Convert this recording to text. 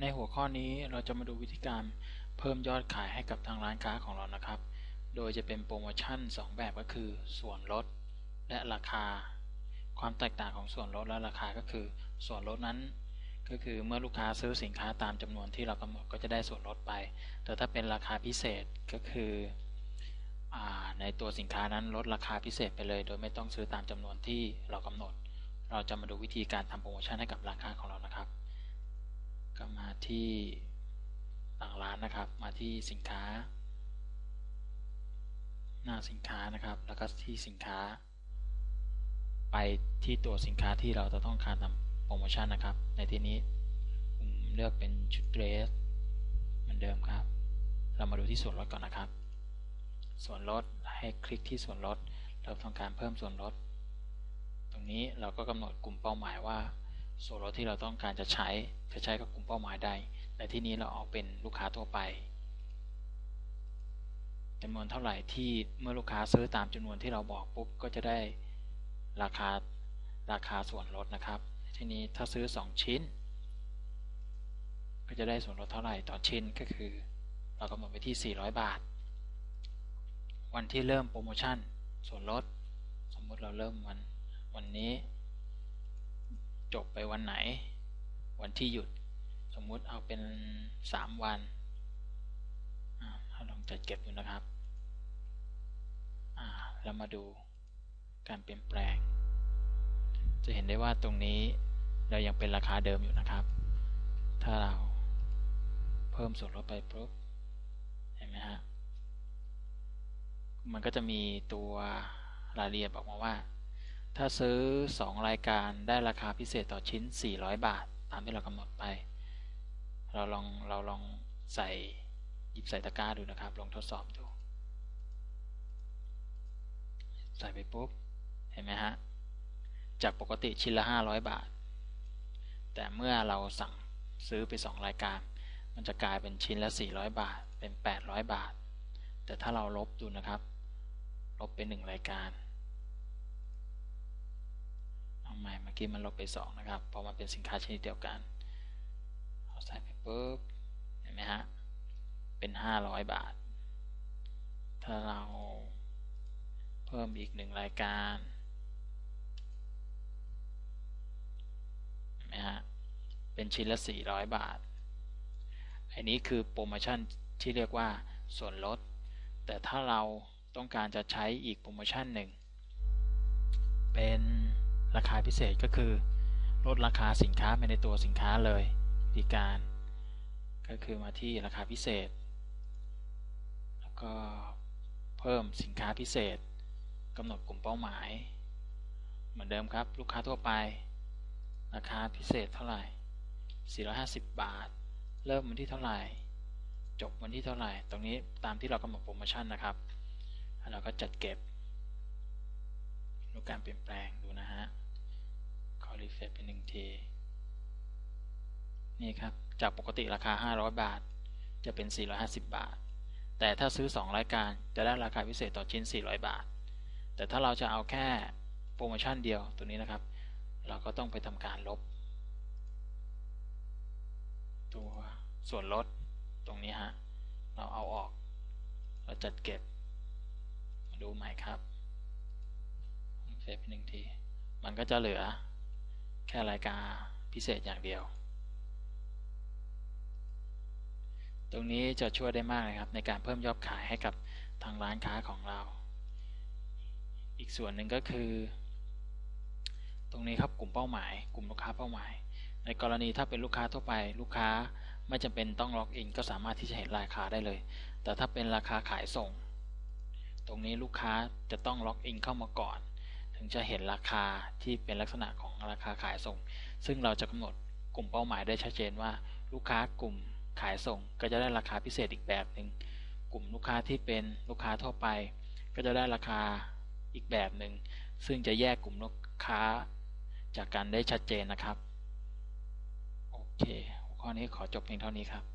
ในหัวข้อนี้เราจะมาดูวิธีการเพิ่มยอดขายให้กับทางร้านค้าของเรานะครับ โดยจะเป็นโปรโมชั่น 2 แบบก็คือ ส่วนลด และราคา ความแตกต่างของส่วนลดและราคาก็คือ ส่วนลดนั้น ก็คือเมื่อลูกค้าซื้อสินค้าตามจำนวนที่เรากำหนดก็จะได้ส่วนลดไป แต่ถ้าเป็นราคาพิเศษก็คืออในตัวสินค้านั้นลดราคาพิเศษไปเลย โดยไม่ต้องซื้อตามจำนวนที่เรากำหนด เราจะมาดูวิธีการทำโปรโมชั่นให้กับร้านค้าของเรานะครับ ก็มาที่ต่างร้านนะครับ มาที่สินค้า หน้าสินค้านะครับ แล้วก็ที่สินค้า ไปที่ตัวสินค้าที่เราจะต้องการทำโปรโมชั่นนะครับ ในที่นี้ผมเลือกเป็นชุดเดรสเหมือนเดิมครับ เรามาดูที่ส่วนลดก่อนนะครับ ส่วนลดให้คลิกที่ส่วนลดเราต้องการเพิ่มส่วนลด ตรงนี้เราก็กำหนดกลุ่มเป้าหมายว่า ส่วนลดที่เราต้องการจะใช้จะใช้กับกลุ่มเป้าหมายใดในที่นี้เราเอาเป็นลูกค้าทั่วไปจำนวนเท่าไหร่ที่เมื่อลูกค้าซื้อตามจำนวนที่เราบอกปุ๊บก็จะได้ราคาราคาส่วนลดนะครับ ทีนี้ถ้าซื้อ 2 ชิ้น ก็จะได้ส่วนลดเท่าไหร่ต่อชิ้นก็คือ เรากำหนดไว้ที่ 400 บาท วันที่เริ่มโปรโมชั่นส่วนลด สมมติเราเริ่มวันวันนี้ จบไปวันไหน วันที่หยุด สมมุติเอาเป็น 3 วันถ้าลองจัดเก็บดูนะครับเรามาดูการเปลี่ยนแปลง จะเห็นได้ว่าตรงนี้เรายังเป็นราคาเดิมอยู่นะครับ ถ้าเราเพิ่มส่วนลดไปปุ๊บเห็นไหมฮะมันก็จะมีตัวรายละเอียดบอกมาว่า ถ้าซื้อ 2 รายการได้ราคาพิเศษต่อชิ้น 400 บาท ตามที่เรากำหนดไป เราลองเราลองใส่หยิบใส่ตะกร้าดูนะครับ ลองทดสอบดู ใส่ไปปุ๊บ เห็นไหมฮะ จากปกติชิ้นละ 500 บาท แต่เมื่อเราสั่งซื้อไป 2 รายการ มันจะกลายเป็นชิ้นละ 400 บาท เป็น 800 บาท แต่ถ้าเราลบดูนะครับ ลบไป1รายการ เมื่อกี้มันลบไป 2 นะครับ เพราะมันเป็นสินค้าชนิดเดียวกัน เอาใส่ไปปุ๊บ เห็นไหมฮะ เป็น 500 บาท ถ้าเราเพิ่มอีก1รายการไหมฮะ เป็นชิ้นละ 400 บาท อันนี้คือโปรโมชั่นที่เรียกว่าส่วนลด แต่ถ้าเราต้องการจะใช้อีกโปรโมชั่นหนึ่ง เป็น ราคาพิเศษก็คือ ลดราคาสินค้าไปในตัวสินค้าเลยวิธีการ ก็คือมาที่ราคาพิเศษ แล้วก็เพิ่มสินค้าพิเศษกำหนดกลุ่มเป้าหมาย เหมือนเดิมครับ ลูกค้าทั่วไป ราคาพิเศษเท่าไหร่ 450 บาท เริ่มวันที่เท่าไหร่ จบวันที่เท่าไหร่ ตรงนี้ตามที่เรากำหนดโปรโมชั่นนะครับแล้วเราก็จัดเก็บดูการเปลี่ยนแปลงดูนะฮะ ขอรีเฟรชเป็นหนึ่งทีนี่ครับ จากปกติราคา 500 บาท จะเป็น 450 บาท แต่ถ้าซื้อ 2 รายการจะได้ราคาพิเศษต่อชิ้น 400 บาท แต่ถ้าเราจะเอาแค่โปรโมชั่นเดียวตัวนี้นะครับ เราก็ต้องไปทำการลบ ตัวส่วนลดตรงนี้ฮะ เราเอาออก เราจัดเก็บ มาดูใหม่ครับเซฟหนึ่งที มันก็จะเหลือ แค่รายการพิเศษอย่างเดียว ตรงนี้จะช่วยได้มากนะครับในการเพิ่มยอดขายให้กับทางร้านค้าของเรา อีกส่วนหนึ่งก็คือ ตรงนี้ครับกลุ่มเป้าหมาย กลุ่มลูกค้าเป้าหมาย ในกรณีถ้าเป็นลูกค้าทั่วไป ลูกค้าไม่จำเป็นต้องล็อกอินก็สามารถที่จะเห็นราคาได้เลย แต่ถ้าเป็นราคาขายส่ง ตรงนี้ลูกค้าจะต้องล็อกอินเข้ามาก่อน ถึงจะเห็นราคาที่เป็นลักษณะของราคาขายส่ง ซึ่งเราจะกำหนดกลุ่มเป้าหมายได้ชัดเจนว่า ลูกค้ากลุ่มขายส่ง ก็จะได้ราคาพิเศษอีกแบบหนึ่งกลุ่มลูกค้าที่เป็นลูกค้าทั่วไป ก็จะได้ราคาอีกแบบหนึ่งซึ่งจะแยกกลุ่มลูกค้าจากการได้ชัดเจนนะครับโอเคข้อนี้ขอจบเพียงเท่านี้ครับ